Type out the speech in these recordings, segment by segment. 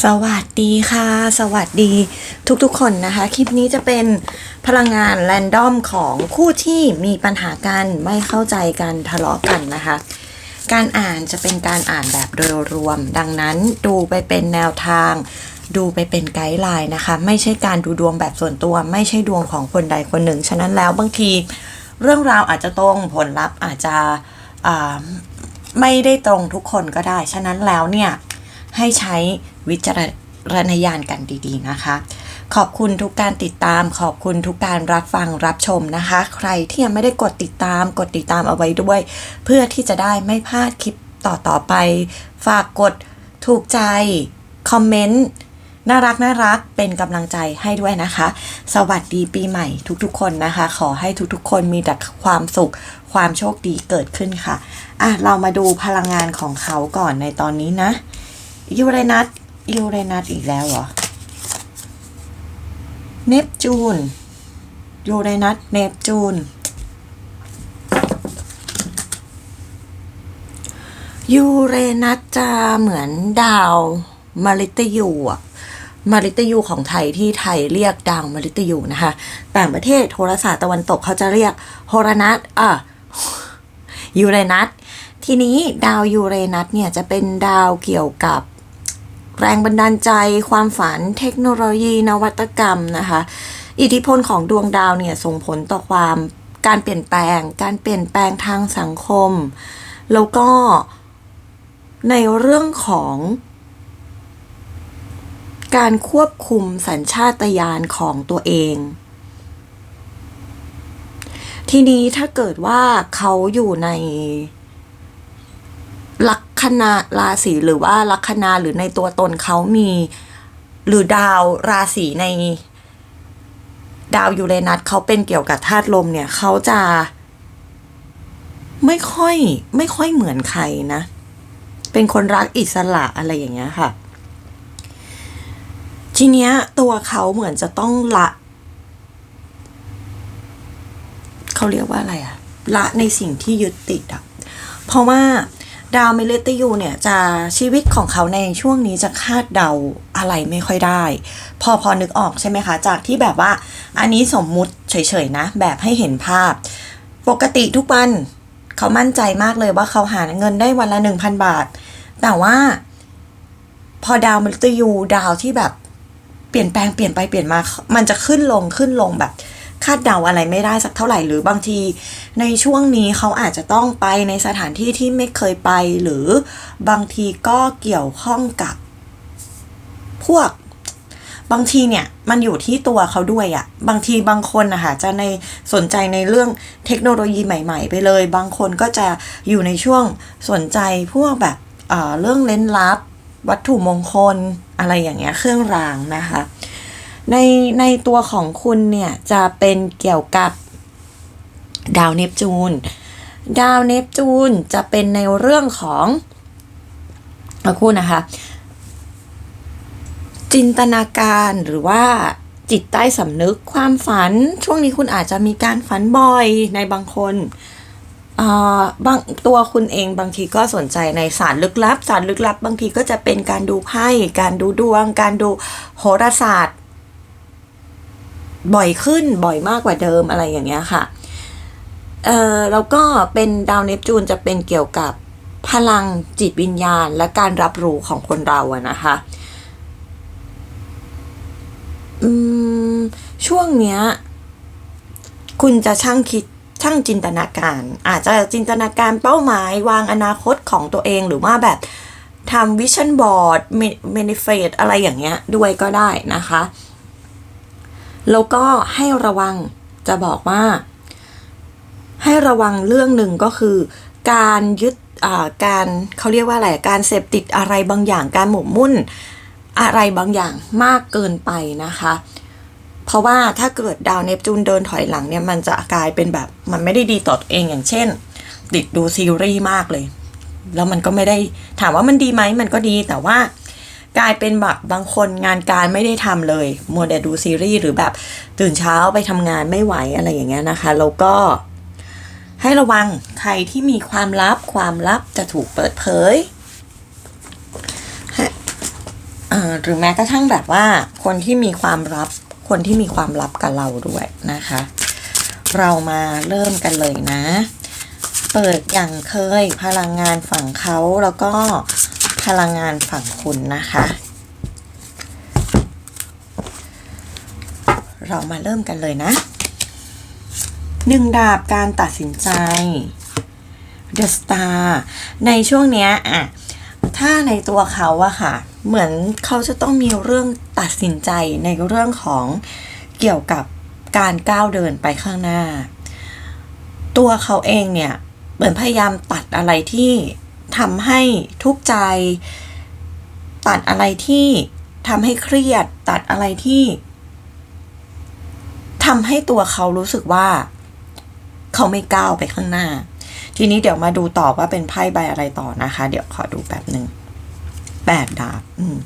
สวัสดีค่ะ สวัสดีทุกๆคนนะคะ คลิปนี้จะเป็นพลังงานแรนดอมของคู่ที่มีปัญหากันไม่เข้าใจกันทะเลาะกันนะคะ การอ่านจะเป็นการอ่านแบบโดยรวม ดังนั้นดูไปเป็นแนวทาง ดูไปเป็นไกด์ไลน์นะคะ ไม่ใช่การดูดวงแบบส่วนตัว ไม่ใช่ดวงของคนใดคนหนึ่ง ฉะนั้นแล้วบางที เรื่องราวอาจจะตรงผลลัพธ์อาจจะไม่ได้ตรงทุกคนก็ได้ ฉะนั้นแล้วเนี่ย ให้ใช้วิจารณญาณกันดีๆนะคะ ขอบคุณทุกการติดตาม ขอบคุณทุกการรับฟังรับชมนะคะ ใครที่ยังไม่ได้กดติดตามกดติดตามเอาไว้ด้วย เพื่อที่จะได้ไม่พลาดคลิปต่อๆไป ฝากกดถูกใจ คอมเมนต์น่ารักน่ารักเป็นกำลังใจให้ด้วยนะคะ สวัสดีปีใหม่ทุกๆ คนนะคะ ขอให้ทุกๆ คนมีแต่ความสุข ความโชคดีเกิดขึ้นค่ะ อะ เรามาดูพลังงานของเขาก่อนในตอนนี้นะ ยูเรนัสยูเรนัสอีกแล้วเหรอ เนปจูนยูเรนัสเนปจูนยูเรนัสจะเหมือนดาวมาริตยูอะมาริตยูของไทยที่ไทยเรียกดาวมาริตยูนะคะ ต่างประเทศโหรศาสตร์ตะวันตกเขาจะเรียกโฮรนัสอะยูเรนัสทีนี้ดาวยูเรนัสเนี่ยจะเป็นดาวเกี่ยวกับ แรงบันดาลใจ ความฝัน เทคโนโลยี นวัตกรรมนะคะ อิทธิพลของดวงดาวเนี่ยส่งผลต่อความการเปลี่ยนแปลง การเปลี่ยนแปลงทางสังคม แล้วก็ในเรื่องของการควบคุมสัญชาตญาณของตัวเอง ทีนี้ถ้าเกิดว่าเขาอยู่ใน ลัคนาราศีหรือว่าลัคนาหรือในตัวตนเขามี หรือดาวราศีใน ดาวยูเรนัสเขาเป็นเกี่ยวกับธาตุลมเนี่ยเขาจะ ไม่ค่อยไม่ค่อยเหมือนใครนะ เป็นคนรักอิสระอะไรอย่างเงี้ยค่ะ ทีเนี้ยตัวเขาเหมือนจะต้องละเขาเรียกว่าอะไรอะละในสิ่งที่ยึดติดอะเพราะว่า ดาวเมเลตยูเนี่ยจะชีวิตของเขาในช่วงนี้จะคาดเดาอะไรไม่ค่อยได้ พอพอนึกออกใช่ไหมคะ จากที่แบบว่า อันนี้สมมุติเฉยๆนะ แบบให้เห็นภาพ ปกติทุกวันเขามั่นใจมากเลยว่าเขาหาเงินได้วันละหนึ่งพันบาท แต่ว่า พอดาวเมเลตยูดาวที่แบบเปลี่ยนแปลงเปลี่ยนไปเปลี่ยนมา มันจะขึ้นลงขึ้นลงแบบ คาดเดาอะไรไม่ได้สักเท่าไหร่หรือบางที ในช่วงนี้เขาอาจจะต้องไปในสถานที่ที่ไม่เคยไป หรือบางทีก็เกี่ยวข้องกับพวกบางทีเนี่ยมันอยู่ที่ตัวเขาด้วยอะบางทีบางคนนะคะจะในสนใจในเรื่องเทคโนโลยีใหม่ ๆ ไปเลย บางคนก็จะอยู่ในช่วงสนใจพวกแบบเอ่อเรื่องเล่นลับ วัตถุมงคลอะไรอย่างเงี้ยเครื่องรางนะคะ ในในตัวของคุณเนี่ย จะเป็นเกี่ยวกับดาวเนปจูน ดาวเนปจูนจะเป็นในเรื่องของเอาคู่นะคะ จินตนาการหรือว่าจิตใต้สำนึกความฝัน ช่วงนี้คุณอาจจะมีการฝันบ่อยในบางคนอ่าบางตัวคุณเองบางทีก็สนใจในศาสตร์ลึกลับศาสตร์ลึกลับ บางทีก็จะเป็นการดูไพ่การดูดวง การดูโหราศาสตร์ บ่อยขึ้นบ่อยมากกว่าเดิมอะไรอย่างเงี้ยค่ะเอ่อแล้วก็เป็นดาวเนปจูนจะเป็นเกี่ยวกับพลังจิตวิญญาณ และการรับรู้ของคนเราอะนะคะอืมช่วงเนี้ย คุณจะช่างคิดช่างจินตนาการ อาจจะจินตนาการเป้าหมายวางอนาคตของตัวเองหรือว่าแบบทำวิชั่นบอร์ดเมนิเฟตอะไรอย่างเงี้ยด้วยก็ได้นะคะ แล้วก็ให้ระวังจะบอกว่า ให้ระวังเรื่องหนึ่งก็คือ การยึดอ่าการเขาเรียกว่าอะไรการเสพติดอะไรบางอย่างการหมกมุ่นอะไรบางอย่างมากเกินไปนะคะ เพราะว่าถ้าเกิดดาวเนปจูนเดินถอยหลังเนี่ยมันจะกลายเป็นแบบมันไม่ได้ดีต่อตัวเองอย่างเช่น ติดดูซีรีส์มากเลย แล้วมันก็ไม่ได้ถามว่ามันดีไหมมันก็ดีแต่ว่า กลายเป็นแบบบางคนงานการไม่ได้ทำเลยมัวแต่ดูซีรีส์หรือแบบตื่นเช้าไปทำงานไม่ไหวอะไรอย่างเงี้ยนะคะ แล้วก็ให้ระวังใครที่มีความลับความลับจะถูกเปิดเผยหรือแม้กระทั่งแบบว่าคนที่มีความลับคนที่มีความลับกับเราด้วยนะคะ เรามาเริ่มกันเลยนะ เปิดอย่างเคยพลังงานฝั่งเขาแล้วก็ พลังงานฝั่งคุณนะคะ เรามาเริ่มกันเลยนะหนึ่งดาบการตัดสินใจ The Star ในช่วงเนี้ยอะถ้าในตัวเขาอะค่ะ เหมือนเขาจะต้องมีเรื่องตัดสินใจในเรื่องของเกี่ยวกับการก้าวเดินไปข้างหน้า ตัวเขาเองเนี่ย เหมือนพยายามตัดอะไรที่ ทำให้ทุกข์ใจ ตัดอะไรที่ทำให้เครียด ตัดอะไรที่ทำให้ตัวเขารู้สึกว่า เขาไม่ก้าวไปข้างหน้า ทีนี้เดี๋ยวมาดูต่อว่าเป็นไพ่ใบอะไรต่อนะคะ เดี๋ยวขอดูแป๊บหนึ่งแปดดาบอืม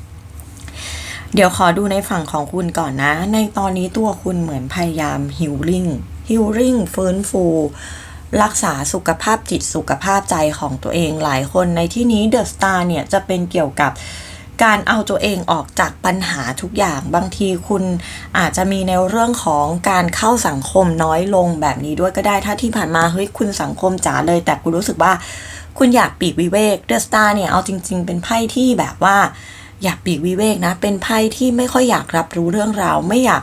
เดี๋ยวขอดูในฝั่งของคุณก่อนนะ ในตอนนี้ตัวคุณเหมือนพยายามฮิลลิ่งฮิลลิ่งฟื้นฟู รักษาสุขภาพจิตสุขภาพใจของตัวเองหลายคนในที่นี้เดอะสตาร์เนี่ยจะเป็นเกี่ยวกับการเอาตัวเองออกจากปัญหาทุกอย่างบางทีคุณอาจจะมีในเรื่องของการเข้าสังคมน้อยลงแบบนี้ด้วยก็ได้ถ้าที่ผ่านมาเฮ้ยคุณสังคมจ๋าเลย แต่คุณรู้สึกว่าคุณอยากปีกวิเวกเดอะสตาร์เนี่ยเอาจริง ๆ เป็นไพ่ที่แบบว่าอยากปีกวิเวกนะ เป็นไพ่ที่ไม่ค่อยอยากรับรู้เรื่องราวไม่อยาก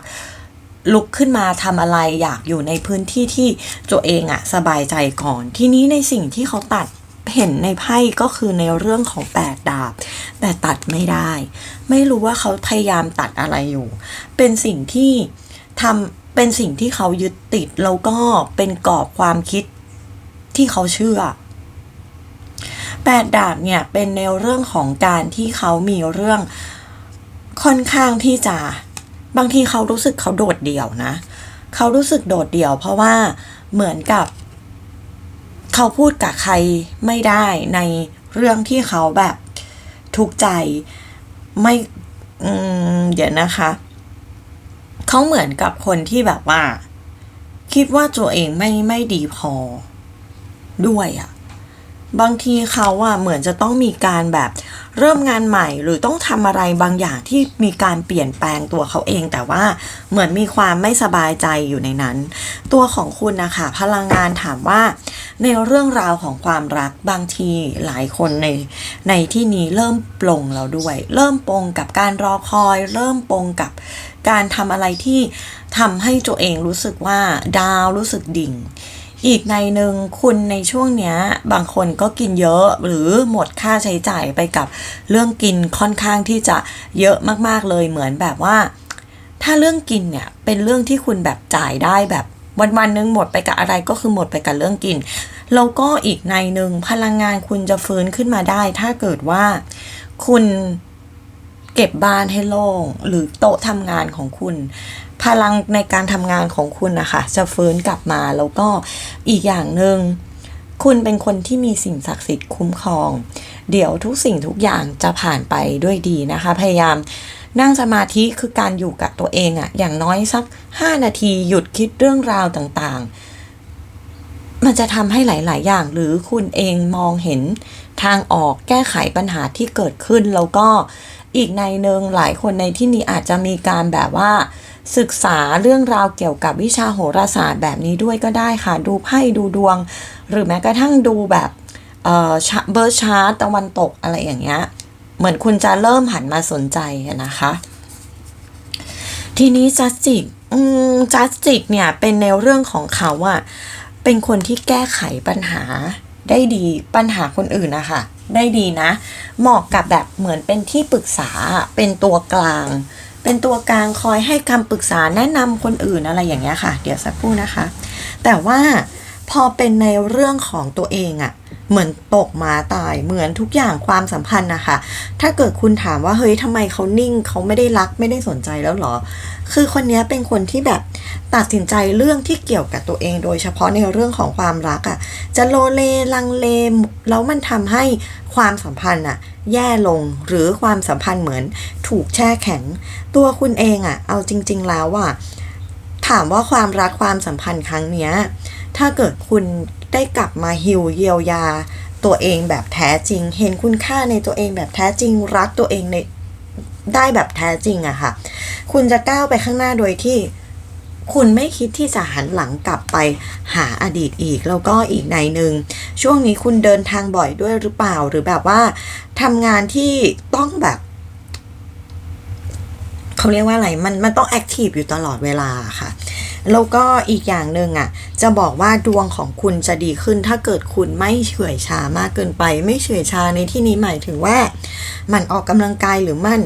ลุกขึ้นมาทำอะไรอยากอยู่ในพื้นที่ที่ตัวเองอะสบายใจก่อน ทีนี้ในสิ่งที่เขาตัดเห็นในไพ่ก็คือในเรื่องของแปดดาบ แต่ตัดไม่ได้ ไม่รู้ว่าเขาพยายามตัดอะไรอยู่ เป็นสิ่งที่ทำเป็นสิ่งที่เขายึดติดแล้วก็เป็นกรอบความคิดที่เขาเชื่อแปดดาบเนี่ยเป็นในเรื่องของการที่เขามีเรื่องค่อนข้างที่จะ บางทีเขารู้สึกเขาโดดเดี่ยวนะ เขารู้สึกโดดเดี่ยว เพราะว่าเหมือนกับเขาพูดกับใครไม่ได้ในเรื่องที่เขาแบบทุกข์ใจไม่อืมเดี๋ยวนะคะ เขาเหมือนกับคนที่แบบว่า คิดว่าตัวเองไม่ไม่ดีพอด้วยอะ บางทีเขาอะเหมือนจะต้องมีการแบบเริ่มงานใหม่หรือต้องทำอะไรบางอย่างที่มีการเปลี่ยนแปลงตัวเขาเอง แต่ว่าเหมือนมีความไม่สบายใจอยู่ในนั้น ตัวของคุณนะคะพลังงานถามว่า ในเรื่องราวของความรักบางทีหลายคนในในที่นี้เริ่มปลงแล้วด้วย เริ่มปลงกับการรอคอย เริ่มปลงกับการทำอะไรที่ทำให้ตัวเองรู้สึกว่าดาวรู้สึกดิ่ง อีกในหนึ่งคุณในช่วงเนี้ยบางคนก็กินเยอะหรือหมดค่าใช้จ่ายไปกับเรื่องกินค่อนข้างที่จะเยอะมากๆเลยเหมือนแบบว่า ถ้าเรื่องกินเนี่ยเป็นเรื่องที่คุณแบบจ่ายได้แบบวันวันๆนึงหมดไปกับอะไรก็คือหมดไปกับเรื่องกิน แล้วก็อีกในหนึ่งพลังงานคุณจะฟื้นขึ้นมาได้ ถ้าเกิดว่าคุณเก็บบ้านให้โล่งหรือโต๊ะทำงานของคุณ พลังในการทำงานของคุณนะคะ จะฟื้นกลับมาแล้วก็อีกอย่างหนึ่งคุณเป็นคนที่มีสิ่งศักดิ์สิทธิ์คุ้มครอง เดี๋ยวทุกสิ่งทุกอย่างจะผ่านไปด้วยดีนะคะ พยายามนั่งสมาธิคือการอยู่กับตัวเองอะอย่างน้อยสัก 5 นาทีหยุดคิดเรื่องราวต่างๆ มันจะทำให้หลาย ๆ อย่างหรือคุณเองมองเห็นทางออกแก้ไขปัญหาที่เกิดขึ้น แล้วก็อีกในหนึ่งหลายคนในที่นี้อาจจะมีการแบบว่า ศึกษาเรื่องราวเกี่ยวกับวิชาโหราศาสตร์แบบนี้ด้วยก็ได้ค่ะ ดูไพ่ดูดวง หรือแม้กระทั่งดูแบบเบอร์ชาร์ตตะวันตกอะไรอย่างเงี้ยเหมือนคุณจะเริ่มหันมาสนใจนะคะ ทีนี้จัสติกจัสติกเนี่ยเป็นแนเรื่องของเขาอะเป็นคนที่แก้ไขปัญหาได้ดีปัญหาคนอื่นนะคะได้ดีนะ เหมาะกับแบบเหมือนเป็นที่ปรึกษาเป็นตัวกลาง เป็นตัวกลางคอยให้คำปรึกษาแนะนำคนอื่นอะไรอย่างเงี้ยค่ะ เดี๋ยวสักครู่นะคะ แต่ว่าพอเป็นในเรื่องของตัวเองอะ เหมือนตกมาตายเหมือนทุกอย่างความสัมพันธ์นะคะ ถ้าเกิดคุณถามว่าเฮ้ยทำไมเขานิ่งเขาไม่ได้รักไม่ได้สนใจแล้วหรอ คือคนนี้เป็นคนที่แบบตัดสินใจเรื่องที่เกี่ยวกับตัวเอง โดยเฉพาะในเรื่องของความรักอะ่ะ จะโลเลลังเลแล้วมันทำให้ความสัมพันธ์อะแย่ลงหรือความสัมพันธ์เหมือนถูกแช่แข็ง ตัวคุณเองอะเอาจริง ๆ แล้วอะถามว่าความรักความสัมพันธ์ครั้งเนี้ย ถ้าเกิดคุณได้กลับมาฮิวเยียวยาตัวเองแบบแท้จริง เห็นคุณค่าในตัวเองแบบแท้จริง รักตัวเองในได้แบบแท้จริงอะค่ะ คุณจะก้าวไปข้างหน้าโดยที่คุณไม่คิดที่จะหันหลังกลับไปหาอดีตอีก แล้วก็อีกในหนึ่งช่วงนี้คุณเดินทางบ่อยด้วยหรือเปล่าหรือแบบว่าทำงานที่ต้องแบบเขาเรียกว่าอะไรมันมันต้องแอคทีฟอยู่ตลอดเวลาค่ะ แล้วก็อีกอย่างหนึ่งอะ จะบอกว่าดวงของคุณจะดีขึ้น ถ้าเกิดคุณไม่เฉื่อยชามากเกินไป ไม่เฉื่อยชาในที่นี้หมายถึงว่า มันออกกำลังกายหรือมัน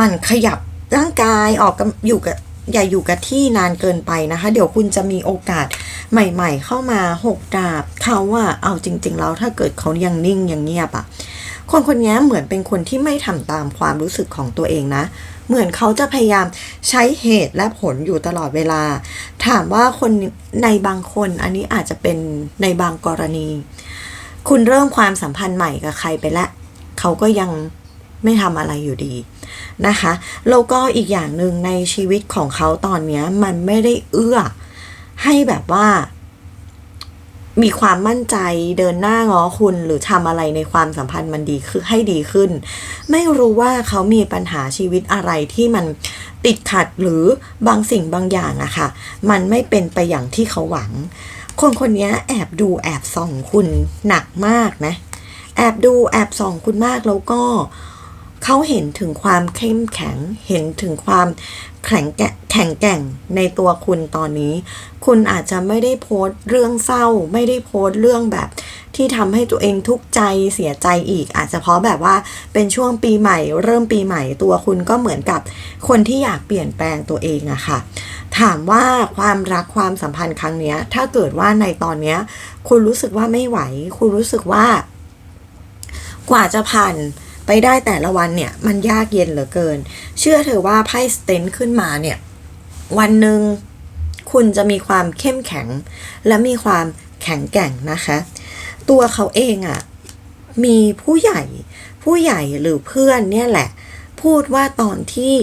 มันขยับร่างกายออกกอยู่กับอย่าอยู่กับที่นานเกินไปนะคะ เดี๋ยวคุณจะมีโอกาสใหม่ ๆ เข้ามาหกดาบเขาว่าเอาจริง ๆ แล้วถ้าเกิดเขายังนิ่งยังเงียบอะคนคนนี้เหมือนเป็นคนที่ไม่ทำตามความรู้สึกของตัวเองนะ เหมือนเขาจะพยายามใช้เหตุและผลอยู่ตลอดเวลา ถามว่าคนในบางคนอันนี้อาจจะเป็นในบางกรณี คุณเริ่มความสัมพันธ์ใหม่กับใครไปแล้วเขาก็ยังไม่ทำอะไรอยู่ดีนะคะแล้วก็อีกอย่างหนึ่งในชีวิตของเขาตอนนี้มันไม่ได้เอื้อให้แบบว่า มีความมั่นใจเดินหน้าง้อคุณหรือทำอะไรในความสัมพันธ์มันดีคือให้ดีขึ้น ไม่รู้ว่าเขามีปัญหาชีวิตอะไรที่มันติดขัดหรือบางสิ่งบางอย่างอะค่ะ มันไม่เป็นไปอย่างที่เขาหวัง คนคนนี้แอบดูแอบส่องคุณหนักมากนะ แอบดูแอบส่องคุณมากแล้วก็เขาเห็นถึงความเข้มแข็ง เห็นถึงความ แข็งแก่แข็งแกร่งในตัวคุณตอนนี้ คุณอาจจะไม่ได้โพสต์เรื่องเศร้า ไม่ได้โพสต์เรื่องแบบที่ทำให้ตัวเองทุกข์ใจเสียใจอีก อาจจะเพราะแบบว่าเป็นช่วงปีใหม่ เริ่มปีใหม่ตัวคุณก็เหมือนกับคนที่อยากเปลี่ยนแปลงตัวเองอะค่ะ ถามว่าความรักความสัมพันธ์ครั้งเนี้ยถ้าเกิดว่าในตอนเนี้ยคุณรู้สึกว่าไม่ไหว คุณรู้สึกว่ากว่าจะผ่าน ไปได้แต่ละวันเนี่ยมันยากเย็นเหลือเกิน เชื่อเถอะว่าไพ่สเตนขึ้นมาเนี่ยวันหนึ่งคุณจะมีความเข้มแข็ง และมีความแข็งแกร่งนะคะ ตัวเขาเองอะ่ะมีผู้ใหญ่ผู้ใหญ่หรือเพื่อนเนี่ยแหละ พูดว่าตอนที่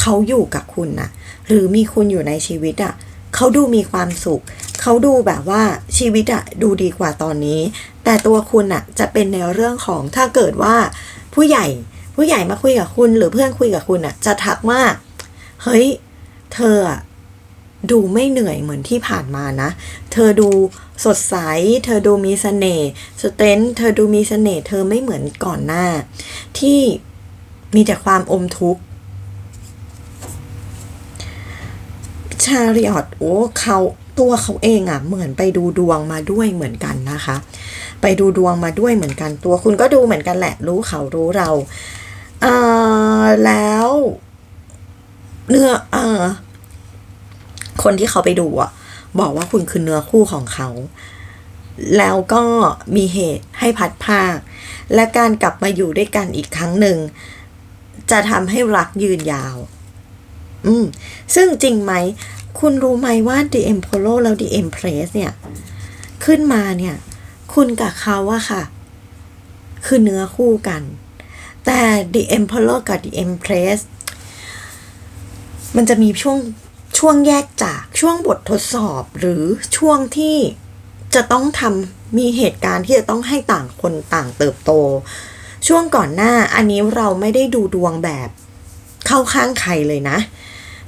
เขาอยู่กับคุณน่ะหรือมีคุณอยู่ในชีวิตอะ่ะเขาดูมีความสุข เขาดูแบบว่าชีวิตอะดูดีกว่าตอนนี้ แต่ตัวคุณอะจะเป็นในเรื่องของถ้าเกิดว่า ผู้ใหญ่ผู้ใหญ่มาคุยกับคุณ หรือเพื่อนคุยกับคุณอะจะทักว่า เฮ้ย เธอดูไม่เหนื่อยเหมือนที่ผ่านมานะ เธอดูสดใส เธอดูมีเสน่ห์สเตนเธอดูมีเสน่ห์เธอไม่เหมือนก่อนหน้า ที่มีแต่ความอมทุกข์ชาริออตโอ้เขา ตัวเขาเองอะ่ะเหมือนไปดูดวงมาด้วยเหมือนกันนะคะ ไปดูดวงมาด้วยเหมือนกัน ตัวคุณก็ดูเหมือนกันแหละ รู้เขารู้เราเออแล้วเนื้อเออคนที่เขาไปดูอะ บอกว่าคุณคือเนื้อคู่ของเขา แล้วก็มีเหตุให้พัดภาค และการกลับมาอยู่ด้วยกันอีกครั้งหนึ่ง จะทำให้รักยืนยาว อืม ซึ่งจริงไหม คุณรู้ไหมว่า The Emperor แล้ว The Empress เนี่ย ขึ้นมาเนี่ย คุณกับเขาอะค่ะ คือเนื้อคู่กัน แต่ The Emperor กับ The Empress มันจะมีช่วงช่วงแยกจากช่วงบททดสอบหรือช่วงที่จะต้องทำมีเหตุการณ์ที่จะต้องให้ต่างคนต่างเติบโต ช่วงก่อนหน้าอันนี้เราไม่ได้ดูดวงแบบเข้าข้างใครเลยนะ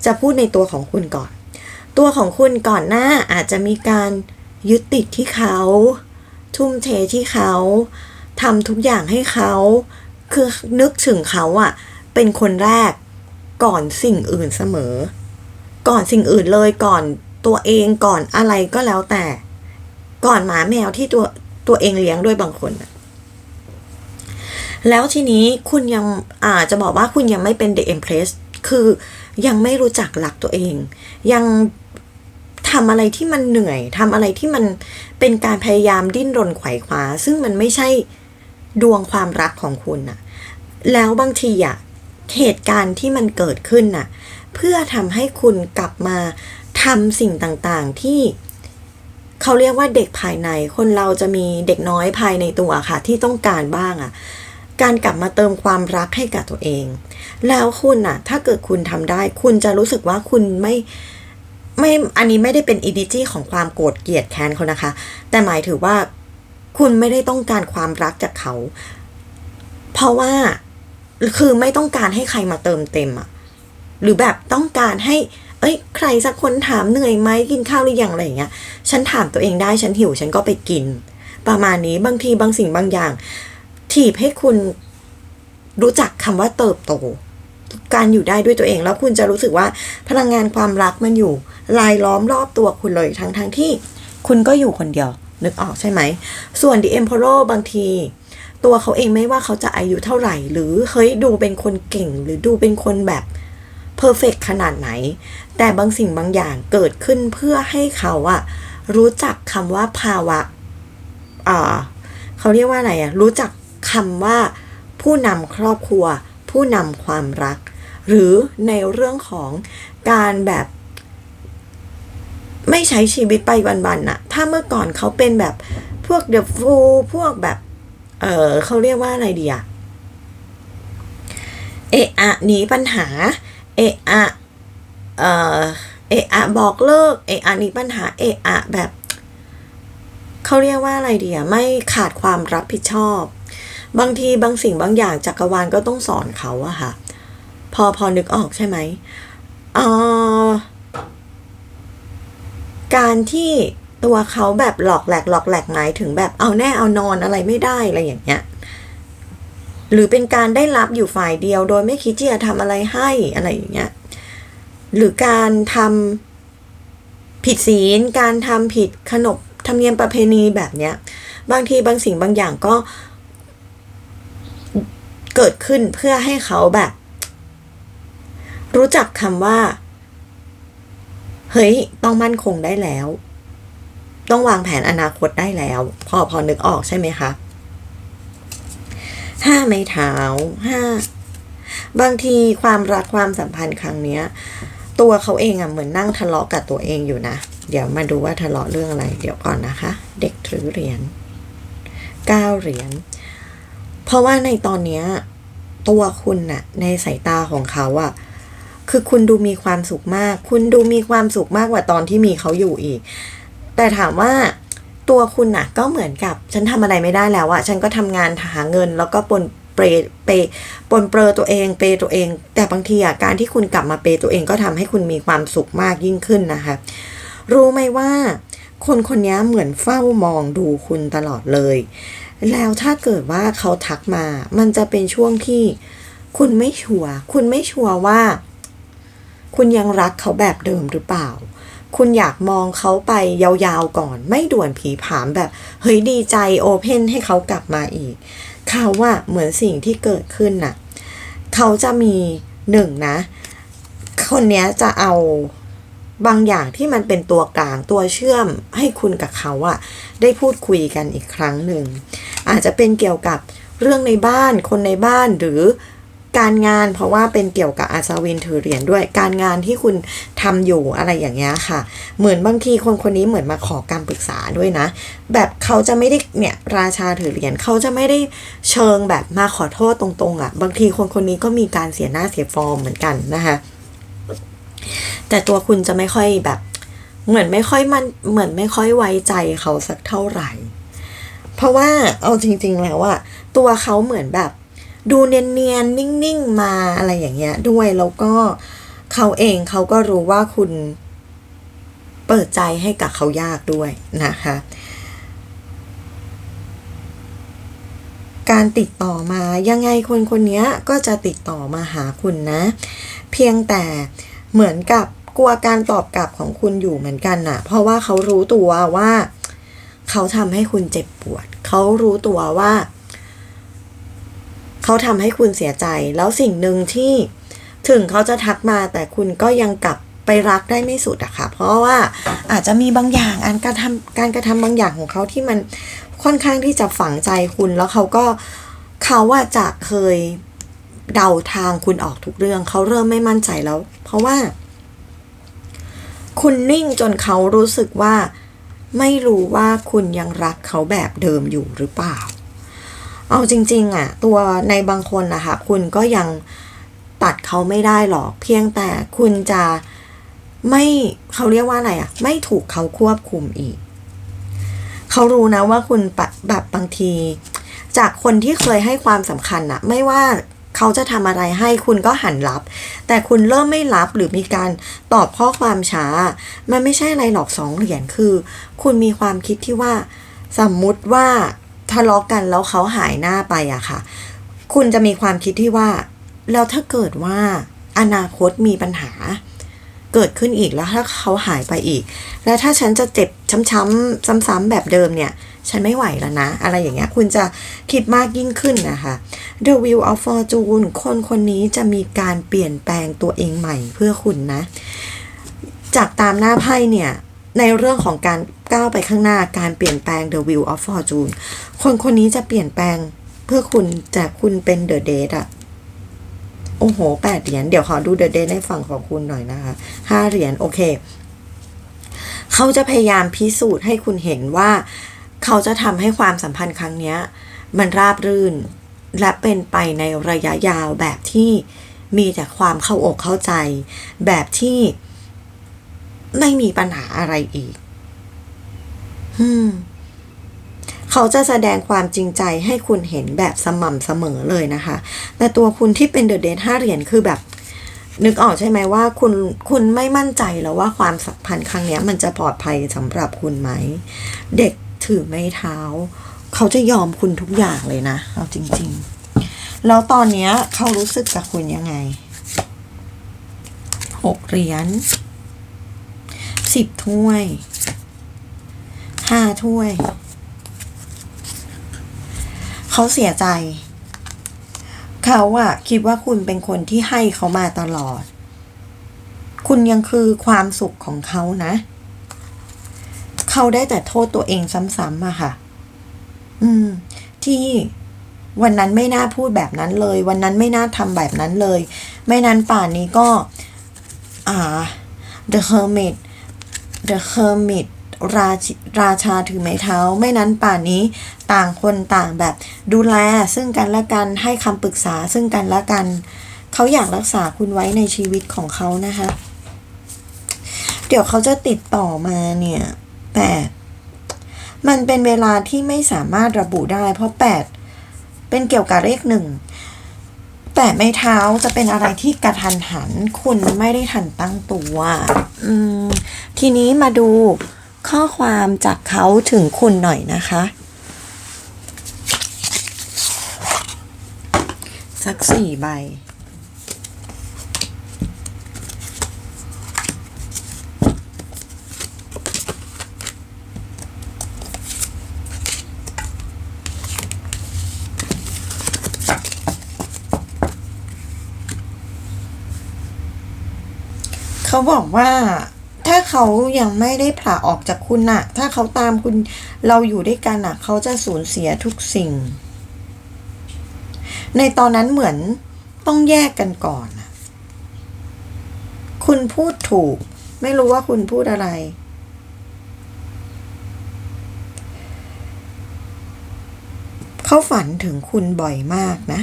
จะพูดในตัวของคุณก่อน ตัวของคุณก่อนหน้าอาจจะมีการยึดติดที่เขา ทุ่มเทที่เขาทำทุกอย่างให้เขา คือนึกถึงเขาอะเป็นคนแรกก่อนสิ่งอื่นเสมอ ก่อนสิ่งอื่นเลยก่อนตัวเองก่อนอะไรก็แล้วแต่ ก่อนหมาแมวที่ตัวตัวเองเลี้ยงด้วยบางคนน่ะแล้วทีนี้คุณยังอาจจะบอกว่าคุณยังไม่เป็น The Empress คือยังไม่รู้จักหลักตัวเอง ยัง ทำอะไรที่มันเหนื่อยทำอะไรที่มันเป็นการพยายามดิ้นรนไขว่คว้า ซึ่งมันไม่ใช่ดวงความรักของคุณน่ะ แล้วบางทีอะเหตุการณ์ที่มันเกิดขึ้นน่ะ เพื่อทำให้คุณกลับมาทำสิ่งต่างๆที่เขาเรียกว่าเด็กภายใน คนเราจะมีเด็กน้อยภายในตัวค่ะ ที่ต้องการบ้างอะ่ะ การกลับมาเติมความรักให้กับตัวเอง แล้วคุณอะ ถ้าเกิดคุณทำได้ คุณจะรู้สึกว่าคุณไม่ ไม่อันนี้ไม่ได้เป็นอิดิจี้ของความโกรธเกลียดแค้นเขานะคะ แต่หมายถือว่าคุณไม่ได้ต้องการความรักจากเขา เพราะว่าคือไม่ต้องการให้ใครมาเติมเต็มอะหรือแบบต้องการให้ เอ้ย ใครสักคนถามเหนื่อยไหมกินข้าวหรือยังอะไรอย่างเงี้ย ฉันถามตัวเองได้ฉันหิวฉันก็ไปกิน ประมาณนี้บางทีบางสิ่งบางอย่างถีบให้คุณรู้จักคำว่าเติบโต การอยู่ได้ด้วยตัวเอง แล้วคุณจะรู้สึกว่าพลังงานความรักมันอยู่ลายล้อมรอบตัวคุณเลยทั้งทั้งที่คุณก็อยู่คนเดียว นึกออกใช่ไหม ส่วน The Emperor บางทีตัวเขาเองไม่ว่าเขาจะอายุเท่าไหร่ หรือเฮ้ยดูเป็นคนเก่ง หรือดูเป็นคนแบบเพอร์เฟกขนาดไหน แต่บางสิ่งบางอย่างเกิดขึ้นเพื่อให้เขาอะรู้จักคำว่าภาวะอ่าเขาเรียกว่าอะไรอะรู้จักคำว่าผู้นำครอบครัว ผู้นำความรัก หรือในเรื่องของการแบบไม่ใช้ชีวิตไปวันๆน่ะ ถ้าเมื่อก่อนเขาเป็นแบบพวกเดอะฟูพวกแบบ เออเขาเรียกว่าอะไรดีอะเอะอะหนีปัญหา เอะอะเออเอะอะบอกเลิก เอะอะหนีปัญหา เอะอะแบบ เขาเรียกว่าอะไรดีอะไม่ขาดความรับผิดชอบ บางทีบางสิ่งบางอย่างจักรวาลก็ต้องสอนเขาอะค่ะ พอพอนึกออกใช่ไหมออการที่ตัวเขาแบบหลอกแหลกหลอกแหลกหมายถึงแบบเอาแน่เอานอนอะไรไม่ได้อะไรอย่างเงี้ย หรือเป็นการได้รับอยู่ฝ่ายเดียว โดยไม่คิดที่จะทำอะไรให้อะไรอย่างเงี้ย หรือการทำผิดศีล การทำผิดขนบธรรมเนียมประเพณีแบบเนี้ย บางทีบางสิ่งบางอย่างก็ เกิดขึ้นเพื่อให้เขาแบบ รู้จักคำว่า เฮ้ย ต้องมั่นคงได้แล้ว ต้องวางแผนอนาคตได้แล้ว พอพอนึกออกใช่ไหมคะห้าไม้เท้าห้าบางทีความรักความสัมพันธ์ครั้งเนี้ย ตัวเขาเองอะเหมือนนั่งทะเลาะกับตัวเองอยู่นะ เดี๋ยวมาดูว่าทะเลาะเรื่องอะไร เดี๋ยวก่อนนะคะ เด็กถือเหรียญเก้าเหรียญ เพราะว่าในตอนเนี้ยตัวคุณน่ะ ในสายตาของเขาอะคือคุณดูมีความสุขมาก คุณดูมีความสุขมากกว่าตอนที่มีเขาอยู่อีก แต่ถามว่าตัวคุณน่ะ ก็เหมือนกับ ฉันทำอะไรไม่ได้แล้วอะฉันก็ทำงานหาเงิน แล้วก็ปนเปรเปปนเปรอตัวเองเปตัวเอง แต่บางทีอะการที่คุณกลับมาเปตัวเองก็ทำให้คุณมีความสุขมากยิ่งขึ้นนะคะ รู้ไหมว่า คนคนนี้เหมือนเฝ้ามองดูคุณตลอดเลย แล้วถ้าเกิดว่าเขาทักมา มันจะเป็นช่วงที่คุณไม่ชัวร์คุณไม่ชัวร์ว่า คุณยังรักเขาแบบเดิมหรือเปล่า คุณอยากมองเขาไปยาวๆก่อน ไม่ด่วนผีผามแบบ เฮ้ยดีใจโอเพนให้เขากลับมาอีก เขาว่าเหมือนสิ่งที่เกิดขึ้นน่ะ เขาจะมีหนึ่งนะ คนนี้จะเอาบางอย่างที่มันเป็นตัวกลางตัวเชื่อมให้คุณกับเขาอะ ได้พูดคุยกันอีกครั้งหนึ่ง อาจจะเป็นเกี่ยวกับเรื่องในบ้านคนในบ้านหรือการงานเพราะว่าเป็นเกี่ยวกับอาซาวินถือเหรียญด้วยการงานที่คุณทำอยู่อะไรอย่างเงี้ยค่ะ เหมือนบางทีคนคนนี้เหมือนมาขอการปรึกษาด้วยนะ แบบเขาจะไม่ได้เนี่ยราชาถือเหรียญเขาจะไม่ได้เชิงแบบมาขอโทษตรงๆอะ่ะ บางทีคนคนนี้ก็มีการเสียหน้าเสียฟอร์มเหมือนกันนะคะแต่ตัวคุณจะไม่ค่อยแบบ เหมือนไม่ค่อยมันเหมือนไม่ค่อยไว้ใจเขาสักเท่าไหร่ เพราะว่าเอาจริง ๆ แล้วอะตัวเขาเหมือนแบบ ดูเนียนๆนิ่งๆมาอะไรอย่างเงี้ย ด้วยแล้วก็เขาเองเขาก็รู้ว่าคุณเปิดใจให้กับเขายากด้วยนะคะ การติดต่อมายังไงคนคนนี้ก็จะติดต่อมาหาคุณนะ เพียงแต่เหมือนกับ กลัวการตอบกลับของคุณอยู่เหมือนกันน่ะ เพราะว่าเขารู้ตัวว่า เขาทำให้คุณเจ็บปวด เขารู้ตัวว่า เขาทำให้คุณเสียใจ แล้วสิ่งหนึ่งที่ถึงเขาจะทักมาแต่คุณก็ยังกลับไปรักได้ไม่สุดอะค่ะ เพราะว่าอาจจะมีบางอย่างอันการทำการกระทำบางอย่างของเขาที่มันค่อนข้างที่จะฝังใจคุณ แล้วเขาก็เขาว่าจะเคยเดาทางคุณออกทุกเรื่อง เขาเริ่มไม่มั่นใจแล้ว เพราะว่า คุณนิ่งจนเขารู้สึกว่า ไม่รู้ว่าคุณยังรักเขาแบบเดิมอยู่หรือเปล่า เอาจริง ๆอะตัวในบางคนนะคะคุณก็ยังตัดเขาไม่ได้หรอก เพียงแต่คุณจะไม่เขาเรียกว่าอะไรอะไม่ถูกเขาควบคุมอีก เขารู้นะว่าคุณแบบบางที จากคนที่เคยให้ความสำคัญอะไม่ว่า เขาจะทำอะไรให้คุณก็หันรับ แต่คุณเริ่มไม่รับหรือมีการตอบข้อความช้า มันไม่ใช่อะไรหรอกสองเหรียญคือ คุณมีความคิดที่ว่า สมมุติว่าทะเลาะกันแล้วเขาหายหน้าไปอะค่ะ คุณจะมีความคิดที่ว่า แล้วถ้าเกิดว่าอนาคตมีปัญหา เกิดขึ้นอีกแล้วถ้าเขาหายไปอีก แล้วถ้าฉันจะเจ็บช้ำๆซ้ำๆแบบเดิมเนี่ย ฉันไม่ไหวแล้วนะ อะไรอย่างเงี้ยคุณจะคิดมากยิ่งขึ้นนะคะ The Wheel of Fortune คนคนนี้จะมีการเปลี่ยนแปลงตัวเองใหม่เพื่อคุณนะ จากตามหน้าไพ่เนี่ย ในเรื่องของการก้าวไปข้างหน้าการเปลี่ยนแปลง The Wheel of Fortune คนคนนี้จะเปลี่ยนแปลงเพื่อคุณจากคุณเป็น The Date อะโอ้โหแปดเหรียญ เดี๋ยวขอดู The Date ในฝั่งของคุณหน่อยนะคะห้าเหรียญ โอเค เขาจะพยายามพิสูจน์ให้คุณเห็นว่า เขาจะทำให้ความสัมพันธ์ครั้งนี้มันราบรื่น และเป็นไปในระยะยาวแบบที่มีแต่ความเข้าอกเข้าใจ แบบที่ไม่มีปัญหาอะไรอีกอืมเขาจะแสดงความจริงใจให้คุณเห็นแบบสม่ำเสมอเลยนะคะ แต่ตัวคุณที่เป็นเดอะเดทห้าเหรียญคือแบบ นึกออกใช่ไหมว่าคุณคุณไม่มั่นใจแล้วว่าความสัมพันธ์ครั้งนี้มันจะปลอดภัยสำหรับคุณไหม เด็ก ถือไม้เท้า เขาจะยอมคุณทุกอย่างเลยนะ เอาจริง ๆ แล้วตอนเนี้ยเขารู้สึกกับคุณยังไงหกเหรียญสิบถ้วยห้าถ้วย เขาเสียใจ เขาอะคิดว่าคุณเป็นคนที่ให้เขามาตลอด คุณยังคือความสุขของเขานะ เขาได้แต่โทษตัวเองซ้ำๆอะค่ะ อืม ที่วันนั้นไม่น่าพูดแบบนั้นเลย วันนั้นไม่น่าทำแบบนั้นเลย ไม่นั้นป่านนี้ก็ อ่า The Hermit The Hermit ราชราชาถือไม้เท้า ไม่นั้นป่านนี้ต่างคนต่างแบบดูแล ซึ่งกันและกันให้คำปรึกษาซึ่งกันและกัน เขาอยากรักษาคุณไว้ในชีวิตของเขานะคะ เดี๋ยวเขาจะติดต่อมาเนี่ย แปดมันเป็นเวลาที่ไม่สามารถระบุได้ เพราะแปดเป็นเกี่ยวกับเลขหนึ่งแต่ไม่เท้าจะเป็นอะไรที่กระทันหัน คุณไม่ได้ทันตั้งตัวอืมทีนี้มาดูข้อความจากเขาถึงคุณหน่อยนะคะ สักสี่ใบ เขาบอกว่าถ้าเขายังไม่ได้ผ่าออกจากคุณน่ะ ถ้าเขาตามคุณเราอยู่ด้วยกันน่ะ เขาจะสูญเสียทุกสิ่ง ในตอนนั้นเหมือนต้องแยกกันก่อน คุณพูดถูก ไม่รู้ว่าคุณพูดอะไร เขาฝันถึงคุณบ่อยมากนะ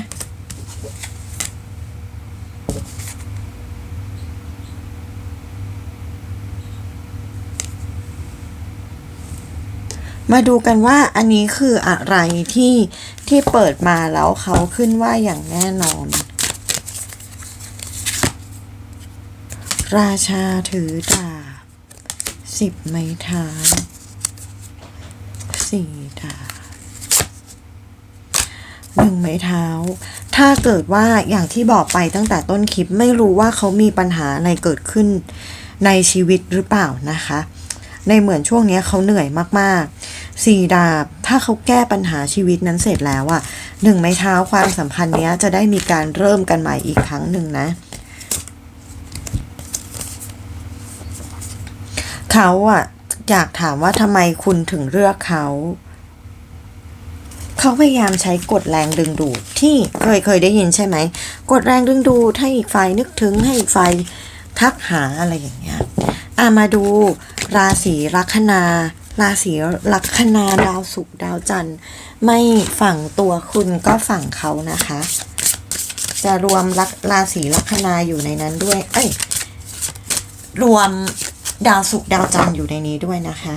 มาดูกันว่าอันนี้คืออะไรที่ที่เปิดมาแล้วเขาขึ้นว่าอย่างแน่นอน ราชาถือดาบสิบไม้เท้าสี่ดาบหนึ่งไม้เท้า ถ้าเกิดว่าอย่างที่บอกไปตั้งแต่ต้นคลิปไม่รู้ว่าเขามีปัญหาอะไรเกิดขึ้นในชีวิตหรือเปล่านะคะ ในเหมือนช่วงนี้เขาเหนื่อยมาก ๆ สี่ดาบ ถ้าเขาแก้ปัญหาชีวิตนั้นเสร็จแล้วอะหนึ่งไม้เท้าความสัมพันธ์เนี้ยจะได้มีการเริ่มกันใหม่อีกครั้งหนึ่งนะ เขาอะอยากถามว่าทำไมคุณถึงเลือกเขาเขาพยายามใช้กฎแรงดึงดูดที่เคยเคยได้ยินใช่ไหมกฎแรงดึงดูดให้อีกฝ่ายนึกถึงให้อีกฝ่ายทักหาอะไรอย่างเงี้ยอะมาดูราศีลัคนา ราศีลัคนาดาวศุกร์ดาวจันทร์ไม่ฝั่งตัวคุณก็ฝั่งเขานะคะ จะรวมลัคราศีลัคนาอยู่ในนั้นด้วย เอ้ย รวมดาวศุกร์ดาวจันทร์อยู่ในนี้ด้วยนะคะ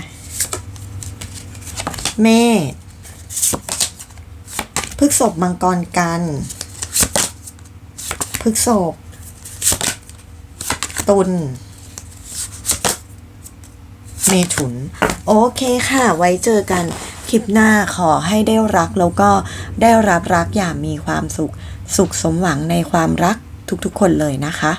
เมษพฤกษบมังกรกันพฤษภตุล เมถุน โอเคค่ะ ไว้เจอกันคลิปหน้าขอให้ได้รักแล้วก็ได้รับรักอย่างมีความสุข สุขสมหวังในความรักทุกๆคนเลยนะคะ